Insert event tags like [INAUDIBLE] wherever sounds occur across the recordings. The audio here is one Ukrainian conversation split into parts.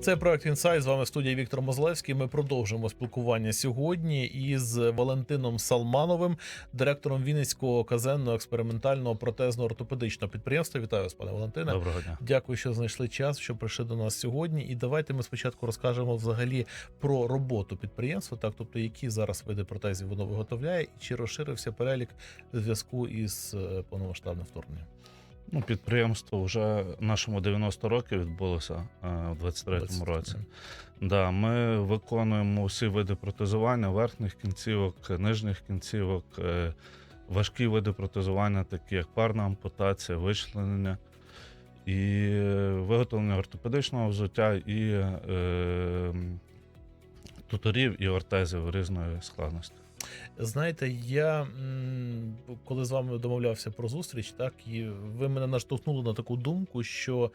Це проект інсайт. З вами студія Віктор Мозлевський. Ми продовжуємо спілкування сьогодні із Валентином Салмановим, директором Вінницького казенного експериментального протезно-ортопедичного підприємства. Вітаю вас, пане Валентине. Доброго дня. Дякую, що знайшли час, що прийшли до нас сьогодні. І давайте ми спочатку розкажемо взагалі про роботу підприємства, так тобто які зараз види протезів воно виготовляє, і чи розширився перелік в зв'язку із е, повномасштабним вторгненням. Ну, підприємство вже нашому 90 років відбулося е, в 23-му році. Да, ми виконуємо всі види протезування верхніх кінцівок, нижніх кінцівок, е, важкі види протезування, такі як парна ампутація, вичленення і виготовлення ортопедичного взуття і е, туторів і ортезів різної складності. Знаєте, я коли з вами домовлявся про зустріч, так і ви мене наштовхнули на таку думку, що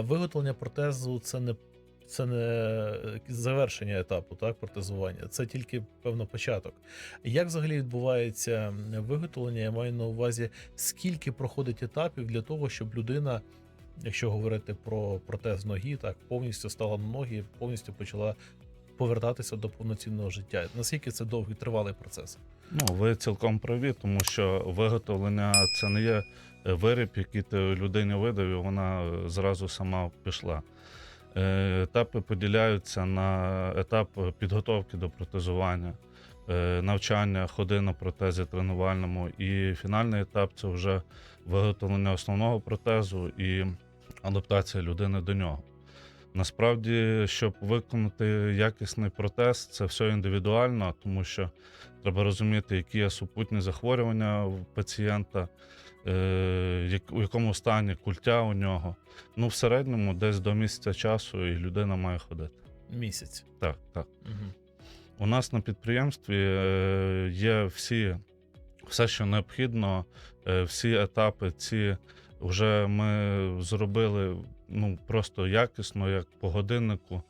виготовлення протезу це не це не завершення етапу, так, протезування, це тільки певно початок. Як взагалі відбувається виготовлення? Я маю на увазі, скільки проходить етапів для того, щоб людина, якщо говорити про протез ноги, так повністю стала на ноги, повністю почала повертатися до повноцінного життя. Наскільки це довгий тривалий процес? Ну, ви цілком праві, тому що виготовлення це не є е, виріб, який ти людині видав, і вона зразу сама пішла. Е, Етапи поділяються на етап підготовки до протезування, е, навчання, ходи на протезі тренувальному, і фінальний етап це вже виготовлення основного протезу і адаптація людини до нього. Насправді, щоб виконати якісний протез, це все індивідуально, тому що треба розуміти, які є супутні захворювання у пацієнта, е, у якому стані культя у нього. Ну, в середньому десь до місяця часу і людина має ходити. Місяць. Так, так. Угу. У нас на підприємстві е, є всі, все, що необхідно, е, всі етапи, ці вже ми зробили ну, просто якісно, як по годиннику.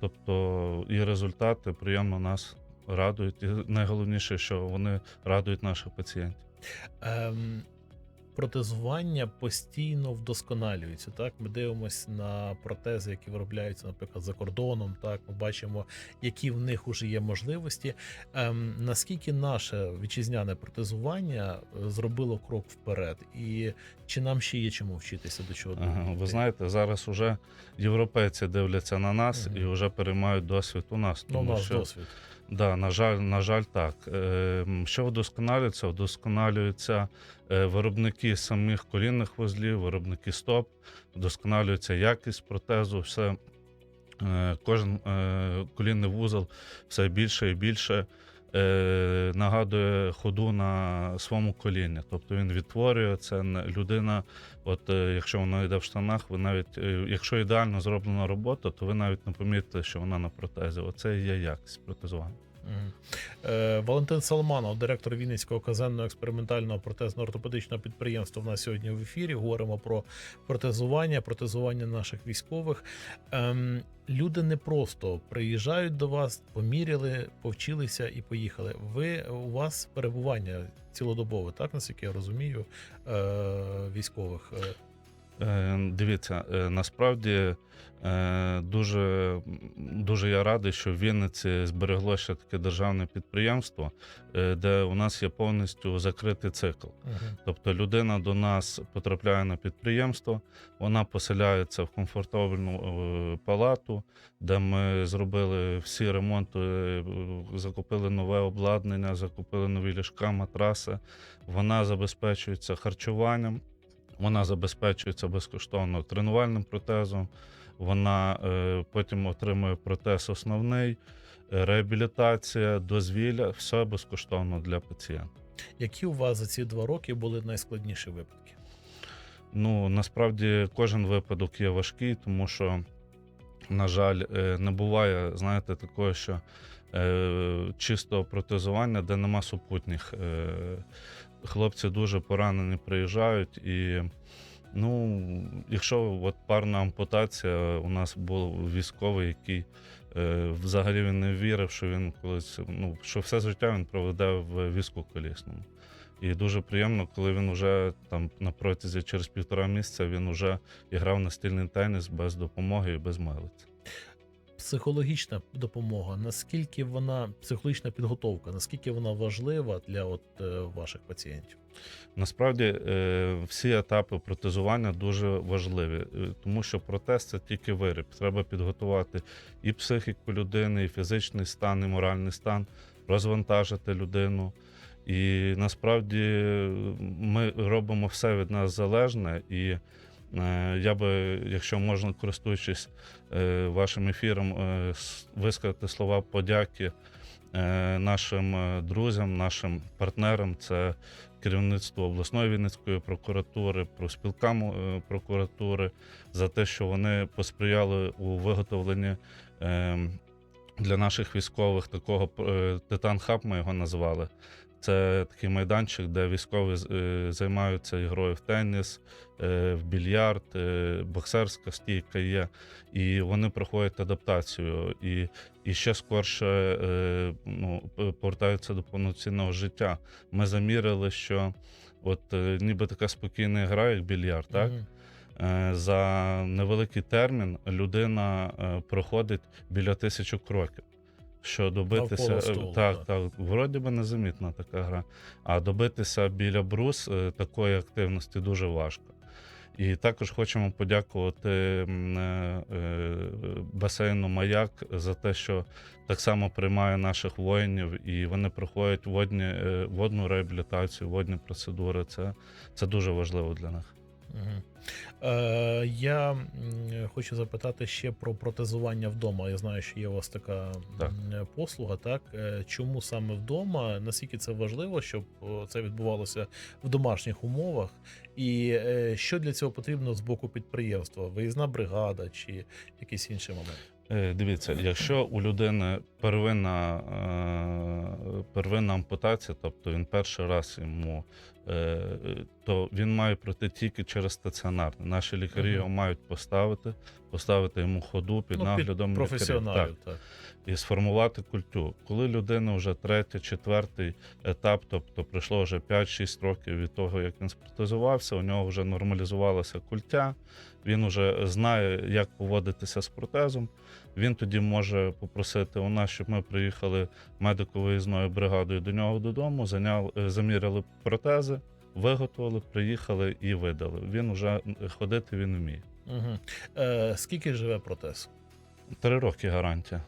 Тобто і результати приємно нас радують. І найголовніше, що вони радують наших пацієнтів. Ем, протезування постійно вдосконалюється. Так, ми дивимося на протези, які виробляються, наприклад, за кордоном. Так, ми бачимо, які в них вже є можливості. Ем, наскільки наше вітчизняне протезування е, зробило крок вперед, і чи нам ще є чому вчитися до чого? Ага, ви знаєте, зараз уже європейці дивляться на нас Мгм. і вже переймають досвід у нас. ну, Тому наш що досвід. Да, на жаль, на жаль, так. Е, Що вдосконалюється? Вдосконалюються е, виробники самих колінних вузлів, виробники стоп, вдосконалюється якість протезу, все. е, Кожен е, колінний вузол все більше і більше е, нагадує ходу на своєму коліні. Тобто він відтворює це людина. От е, якщо вона йде в штанах, ви навіть е, якщо ідеально зроблена робота, то ви навіть не помітите, що вона на протезі. Оце є якість протезування. Е, Валентин Салманов, директор Вінницького казенного експериментального протезно-ортопедичного підприємства. В нас сьогодні в ефірі. Говоримо про протезування, протезування наших військових. Ем, люди не просто приїжджають до вас, поміряли, повчилися і поїхали. Ви у вас перебування цілодобове, так наскільки я розумію, е, військових. Е, Дивіться, е, насправді е, дуже, дуже я радий, що в Вінниці зберегло ще таке державне підприємство, де у нас є повністю закритий цикл. мгм. Тобто людина до нас потрапляє на підприємство, вона поселяється в комфортабельну палату, де ми зробили всі ремонти, закупили нове обладнання, закупили нові ліжка, матраси. Вона забезпечується харчуванням, вона забезпечується безкоштовно тренувальним протезом. Вона е, потім отримує протез основний, е, реабілітація, дозвілля, все безкоштовно для пацієнта. Які у вас за ці два роки були найскладніші випадки? Ну насправді кожен випадок є важкий, тому що, на жаль, е, не буває, знаєте, такого, що е, чистого протезування, де нема супутніх. Е, хлопці дуже поранені приїжджають і. Ну, якщо от парна ампутація, у нас був військовий, який е, взагалі він не вірив, що він колись, ну, що все життя він проведе в візку колісному. І дуже приємно, коли він вже там на протязі через півтора місяця він вже грав настільний теніс без допомоги і без милиці. Психологічна допомога, наскільки вона психологічна підготовка, наскільки вона важлива для от е, ваших пацієнтів? Насправді е, всі етапи протезування дуже важливі, е, тому що протез це тільки виріб. Треба підготувати і психіку людини, і фізичний стан, і моральний стан, розвантажити людину. І насправді ми робимо все від нас залежне. І я би, якщо можна, користуючись е, вашим ефіром, е, висказати слова подяки е, нашим е, друзям, нашим партнерам. Це керівництву обласної Вінницької прокуратури, профспілкам е, прокуратури за те, що вони посприяли у виготовленні е, для наших військових такого е, Титан Хаб, ми його назвали. Це такий майданчик, де військові е, займаються ігрою в теніс, е, в більярд, е, боксерська стійка є, і вони проходять адаптацію. І, і ще скорше ну, повертаються до повноцінного життя. Ми замірили, що от ніби така спокійна гра, як більярд, так? За невеликий термін людина проходить біля тисячі кроків. Що добитися, е, столу, так, так. так, вроді би незамітна така гра. А добитися біля брус е, такої активності дуже важко. І також хочемо подякувати е, басейну Маяк за те, що так само приймає наших воїнів, і вони проходять водні, водну реабілітацію, водні процедури. Це, це дуже важливо для них. Е, я хочу запитати ще про протезування вдома. Я знаю, що є у вас така Так. послуга. Так Е, чому саме вдома? Наскільки це важливо, щоб це відбувалося в домашніх умовах? І е, що для цього потрібно з боку підприємства? Виїзна бригада чи якийсь інший момент? Дивіться, якщо у людини первинна, первинна ампутація, тобто він перший раз йому, то він має пройти тільки через стаціонарне. Наші лікарі Мгм. його мають поставити, поставити йому ходу під Ну, наглядом лікарів. професіоналів. Так, Так. і сформувати культуру. Коли людина вже третій, четвертий етап, тобто пройшло вже 5-6 років від того, як він спротезувався, у нього вже нормалізувалася культя, він вже знає, як поводитися з протезом. Він тоді може попросити у нас, щоб ми приїхали медико-виїзною бригадою до нього додому, зайняли, е, заміряли протези, виготовили, приїхали і видали. Він вже ходити він вміє. Угу. Е, скільки живе протез? Три роки гарантія.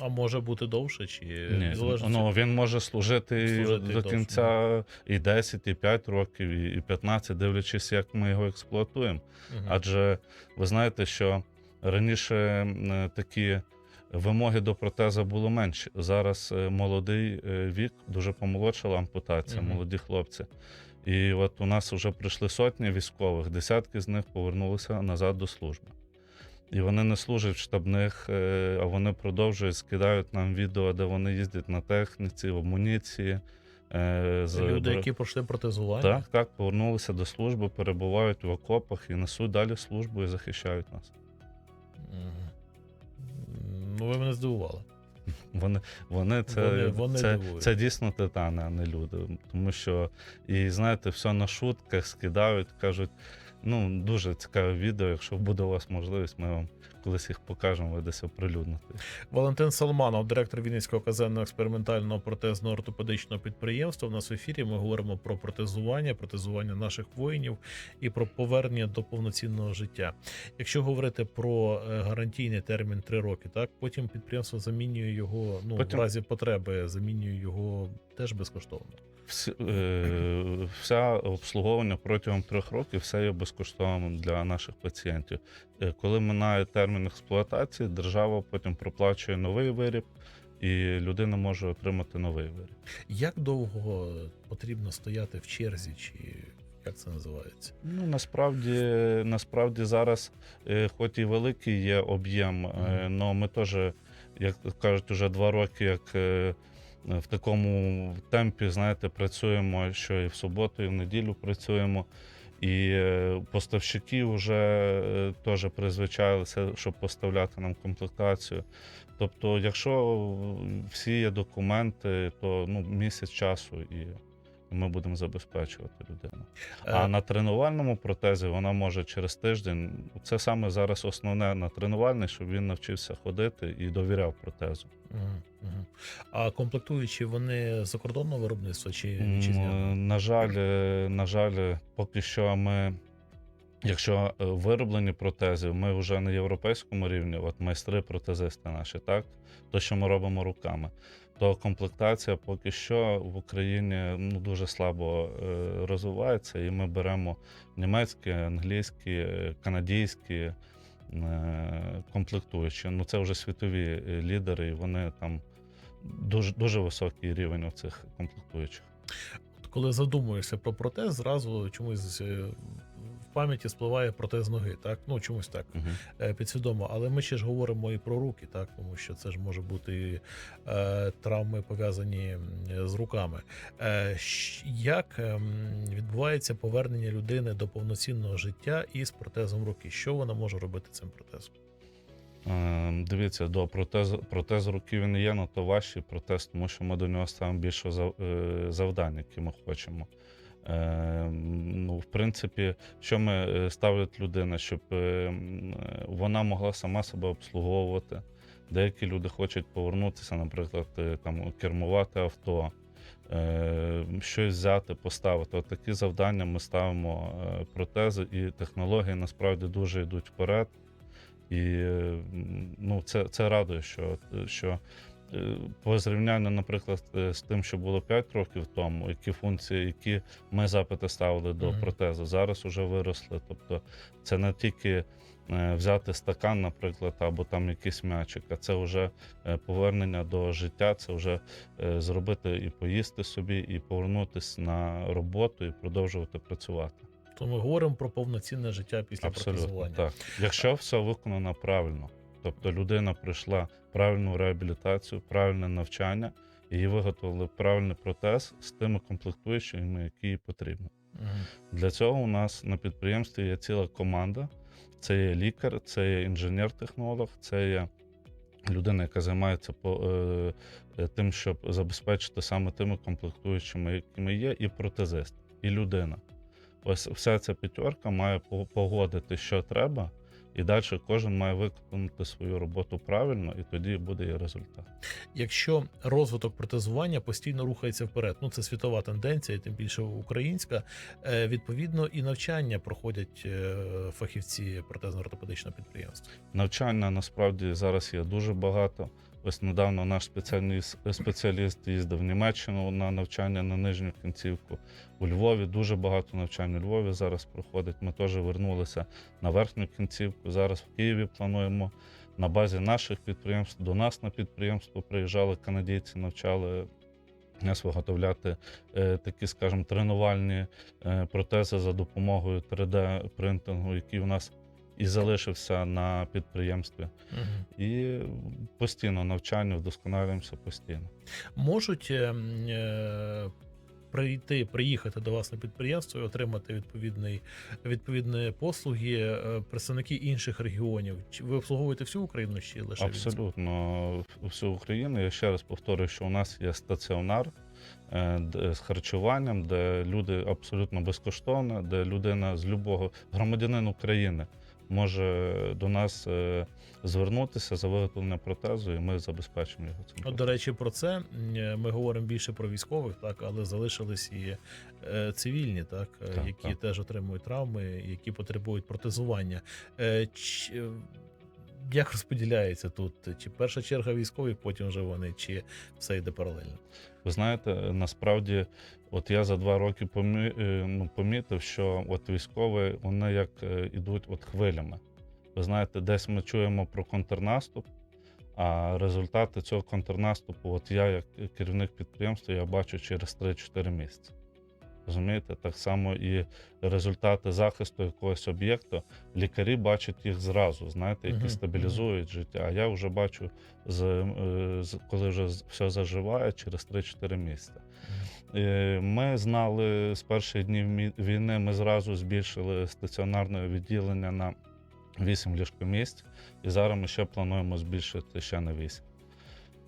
А може бути довше, чи Ні, ну, він може служити, Служити до довше, кінця і 10, і 5 років, і і 15, дивлячись, як ми його експлуатуємо. Мгм. Адже ви знаєте, що раніше такі вимоги до протеза було менші. Зараз е, молодий е, вік, дуже помолодшала ампутація, Мгм. молоді хлопці. І от у нас вже прийшли сотні військових, десятки з них повернулися назад до служби. І вони не служать в штабних, е, а вони продовжують скидають нам відео, де вони їздять на техніці, в амуніції. з Люди, які пройшли протезування. так, так, повернулися до служби, перебувають в окопах і несуть далі службу і захищають нас. Мгм. Ну, ви мене здивували. [LAUGHS] Вони, вони це, Вони- вони це, дивують. це дійсно титани, а не люди. Тому що, і знаєте, все на шутках скидають, кажуть. Ну, дуже цікаве відео. Якщо буде у вас можливість, ми вам колись їх покажемо, ви десь оприлюдните. Валентин Салманов, директор Вінницького казенного експериментального протезно ортопедичного підприємства. У нас в ефірі ми говоримо про протезування, протезування наших воїнів і про повернення до повноцінного життя. Якщо говорити про е, гарантійний термін 3 роки, так потім підприємство замінює його. Ну Потім- в разі потреби замінює його теж безкоштовно. Е, вся обслуговування протягом трьох років все є безкоштовним для наших пацієнтів. Е, коли минає термін експлуатації, держава потім проплачує новий виріб, і людина може отримати новий виріб. Як довго потрібно стояти в черзі, чи як це називається? Ну насправді, насправді зараз, е, хоч і великий є об'єм, але ми теж, як кажуть, вже два роки, як в такому темпі, знаєте, працюємо, що і в суботу, і в неділю працюємо. І е, поставщики вже е, теж призвичайлися, щоб поставляти нам комплектацію. Тобто, якщо всі є документи, то ну, місяць часу і ми будемо забезпечувати людину. Е, А на тренувальному протезі вона може через тиждень. Це саме зараз основне на тренувальний, щоб він навчився ходити і довіряв протезу. А комплектуючі вони закордонного виробництва чи вітчизняного? На жаль, е, на жаль, поки що ми. Якщо е, вироблені протези, ми вже на європейському рівні, от майстри протезисти наші, так то, що ми робимо руками, то комплектація поки що в Україні ну дуже слабо е, розвивається, і ми беремо німецькі, англійські, е, канадійські е, комплектуючі. Ну це вже світові лідери, і вони там дуже дуже високий рівень у цих комплектуючих. Коли задумуєшся про протез, зразу чомусь пам'яті спливає протез ноги, так? Ну чомусь так. Угу. е, підсвідомо. Але ми ще ж говоримо і про руки, так тому що це ж може бути е, травми пов'язані з руками. Е, як ем, відбувається повернення людини до повноцінного життя із протезом руки? Що вона може робити цим протезом? Е, Дивіться, до протез, протез руки він є, на то важчий протез, тому що ми до нього ставимо більше е, завдань, які ми хочемо. Е, Ну, в принципі, що ми е, ставить людина, щоб е, вона могла сама себе обслуговувати. Деякі люди хочуть повернутися, наприклад, там кермувати авто, щось взяти, поставити. От такі завдання ми ставимо протези, і технології насправді дуже йдуть вперед. І ну, це, це радує, що, що по зрівнянню, наприклад, е, з тим, що було 5 років тому, які функції, які ми запити ставили до протезу, зараз вже виросли. Тобто це не тільки е, взяти стакан, наприклад, або там якийсь м'ячик, а це вже е, повернення до життя, це вже е, зробити і поїсти собі, і повернутися на роботу, і продовжувати працювати. То ми говоримо про повноцінне життя після Абсолютно протезування. так. Якщо все виконано правильно, тобто людина пройшла правильну реабілітацію, правильне навчання, і їй виготовили правильний протез з тими комплектуючими, які їй потрібні. Мгм. Для цього у нас на підприємстві є ціла команда. Це є лікар, це є інженер-технолог, це є людина, яка займається по, е, е, тим, щоб забезпечити саме тими комплектуючими, якими є, і протезист, і людина. Ось вся ця п'ятерка має погодити, що треба, і далі кожен має виконати свою роботу правильно, і тоді буде і результат. Якщо розвиток протезування постійно рухається вперед, ну це світова тенденція, тим більше українська. е, Відповідно, і навчання проходять е, фахівці протезно-ортопедичного підприємства. Навчання насправді зараз є дуже багато. Ось недавно наш спеціаліст, спеціаліст їздив в Німеччину на навчання на нижню кінцівку. У Львові дуже багато навчань у Львові зараз проходить. Ми теж вернулися на верхню кінцівку. Зараз в Києві плануємо на базі наших підприємств. До нас на підприємство приїжджали канадійці, навчали нас виготовляти е, такі, скажімо, тренувальні е, протези за допомогою 3D-принтингу, який у нас і залишився на підприємстві. Мгм. І постійно навчання, вдосконалюємося постійно. Можуть е, е, прийти, приїхати до вас на підприємство і отримати відповідний відповідні послуги е, представники інших регіонів. Чи ви обслуговуєте всю Україну чи лише? Абсолютно всю Україну. Я ще раз повторюю, що у нас є стаціонар е, з харчуванням, де люди абсолютно безкоштовно, де людина з любого громадянин України може до нас е, звернутися за виготовлення протезу, і ми забезпечимо його цим. От, до речі, про це е, ми говоримо більше про військових, так але залишились і е, цивільні, так, Так, які так. теж отримують травми, які потребують протезування. Як розподіляється тут? Чи перша черга військових, потім вже вони, чи все йде паралельно? Ви знаєте, насправді, от я за два роки помі, е, ну, помітив, що от військові вони як е, ідуть от хвилями. Ви знаєте, десь ми чуємо про контрнаступ, а результати цього контрнаступу, от я, як керівник підприємства, я бачу через 3-4 місяці. Розумієте, так само і результати захисту якогось об'єкту, лікарі бачать їх зразу, знаєте, які стабілізують життя. А я вже бачу, е, коли вже все заживає через 3-4 місяці. Е, Ми знали з перших днів війни, ми зразу збільшили стаціонарне відділення на 8 ліжкомісць, і зараз ми ще плануємо збільшити ще на 8.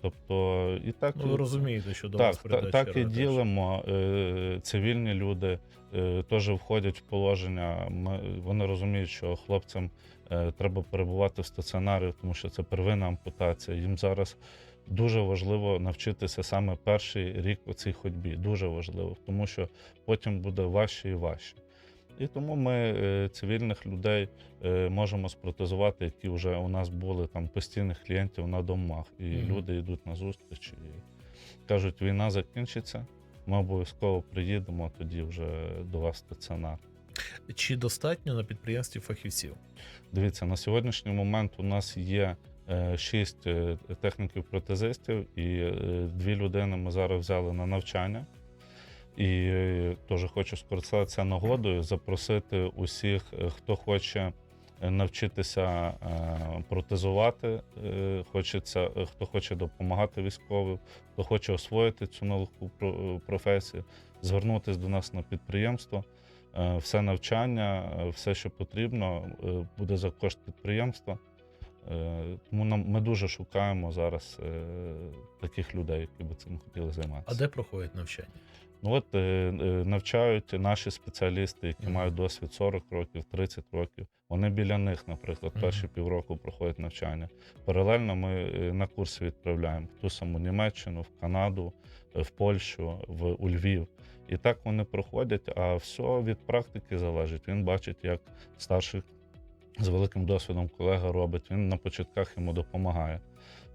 Тобто, і так Ну, ви розумієте, що до так, вас та- так і ділимо. Е, Цивільні люди е, теж входять в положення. Ми, вони розуміють, що хлопцям е, треба перебувати в стаціонарі, тому що це первинна ампутація. Їм зараз дуже важливо навчитися саме перший рік у цій ходьбі. Дуже важливо, тому що потім буде важче і важче. І тому ми е, цивільних людей е, можемо спротезувати, які вже у нас були там постійних клієнтів на домах. І Мгм. люди йдуть на зустріч і кажуть, війна закінчиться. Ми обов'язково приїдемо тоді вже до вас стаціонар. Чи достатньо на підприємстві фахівців? Дивіться, на сьогоднішній момент у нас є е, шість е, техніків-протезистів, і дві людини ми зараз взяли на навчання. І е, теж хочу скористатися нагодою, запросити усіх, е, хто хоче е, навчитися протезувати, хочеться, хто хоче допомагати військовим, хто хоче освоїти цю про- професію, звернутися до нас на підприємство. Все навчання, все, що потрібно, буде за кошт підприємства. Е, Тому нам ми дуже шукаємо зараз е, таких людей, які би цим хотіли займатися. А де проходять навчання? Ну от е, навчають наші спеціалісти, які Мгм. мають досвід 40 років, 30 років. Вони біля них, наприклад, перші півроку проходять навчання. Паралельно ми на курси відправляємо в ту саму Німеччину, в Канаду, в Польщу, в у Львів. І так вони проходять, а все від практики залежить. Він бачить, як старший з великим досвідом колега робить. Він на початках йому допомагає.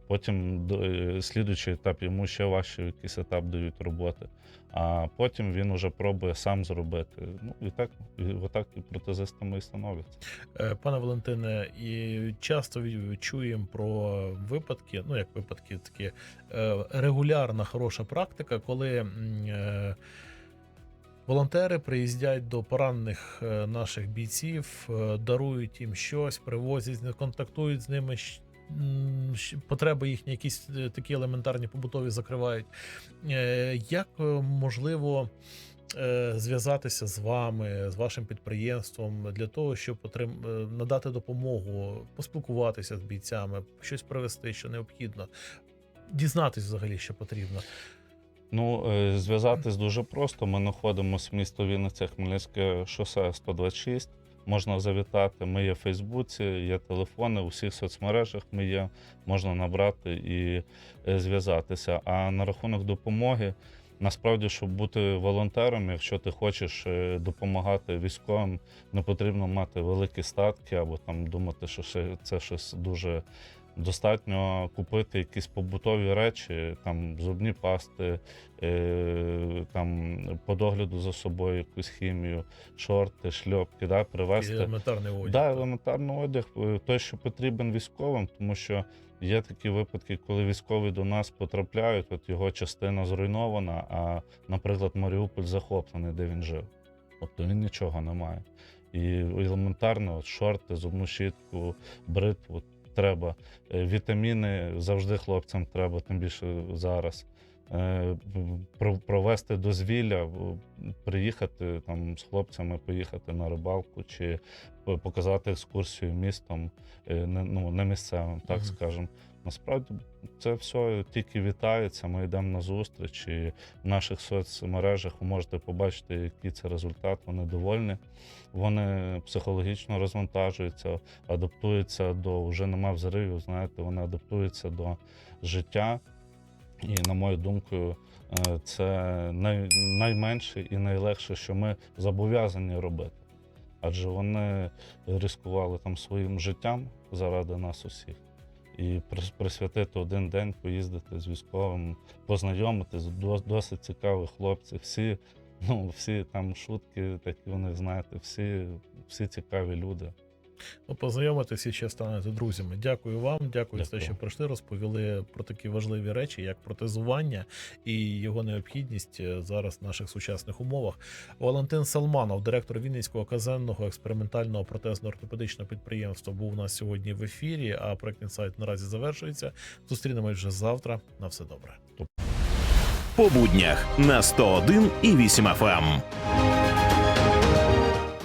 Потім е, слідуючий етап йому ще важче якийсь етап дають роботи. А потім він уже пробує сам зробити. Ну і так, і отак і протезистами і становляться. Е, Пане Валентине, і часто чуємо про випадки, ну як випадки, такі е, регулярна хороша практика, коли волонтери приїздять до поранених е, наших бійців, е, дарують їм щось, привозять, контактують з ними. Потреби їхні якісь е, такі елементарні побутові закривають. Як можливо зв'язатися з вами, з вашим підприємством для того, щоб отрим... надати допомогу, поспілкуватися з бійцями, щось привезти, що необхідно, дізнатись взагалі, що потрібно. Ну, е, зв'язатись дуже просто. Ми знаходимося в місто Вінниця, Хмельницьке шосе 126. Можна завітати. Ми є в Фейсбуці, є телефони, у всіх соцмережах ми є, можна набрати і е, зв'язатися. А на рахунок допомоги, насправді, щоб бути волонтером, якщо ти хочеш е, допомагати військовим, не потрібно мати великі статки або там думати, що це щось дуже Достатньо купити якісь побутові речі, там зубні пасти, е, там по догляду за собою якусь хімію, шорти, шльопки, да, І привезти. елементарний одяг. Да, елементарний одяг, е, той, що потрібен військовим, тому що є такі випадки, коли військові до нас потрапляють, от його частина зруйнована, а, наприклад, Маріуполь захоплений, де він жив. Тобто він нічого не має. І елементарно, от шорти, зубну щітку, бритву треба. Е, Вітаміни завжди хлопцям треба, тим більше зараз. Е, Провести дозвілля, приїхати там з хлопцями, поїхати на рибалку чи показати екскурсію містом, е, не, ну, не місцевим, так скажемо. Насправді це все тільки вітається. Ми йдемо на зустріч, і в наших соцмережах ви можете побачити, який це результат. Вони довольні. Вони психологічно розвантажуються, адаптуються до вже нема взривів. Знаєте, вони адаптуються до життя. І, на мою думку, е, це най, найменше і найлегше, що ми зобов'язані робити. Адже вони ризикували там своїм життям заради нас усіх. І прис- присвятити один день, поїздити з військовим, познайомитись, дос- досить цікаві хлопці. Всі, ну, всі там шутки, такі вони, знаєте, всі, всі цікаві люди. Ну, познайомитися і ще станете друзями. Дякую вам, дякую за те, що прийшли, розповіли про такі важливі речі, як протезування і його необхідність е, зараз в наших сучасних умовах. Валентин Салманов, директор Вінницького казенного експериментального протезно-ортопедичного підприємства, був у нас сьогодні в ефірі. А проектний сайт наразі завершується. Зустрінемось вже завтра. На все добре. по буднях на 101 і 8 FM.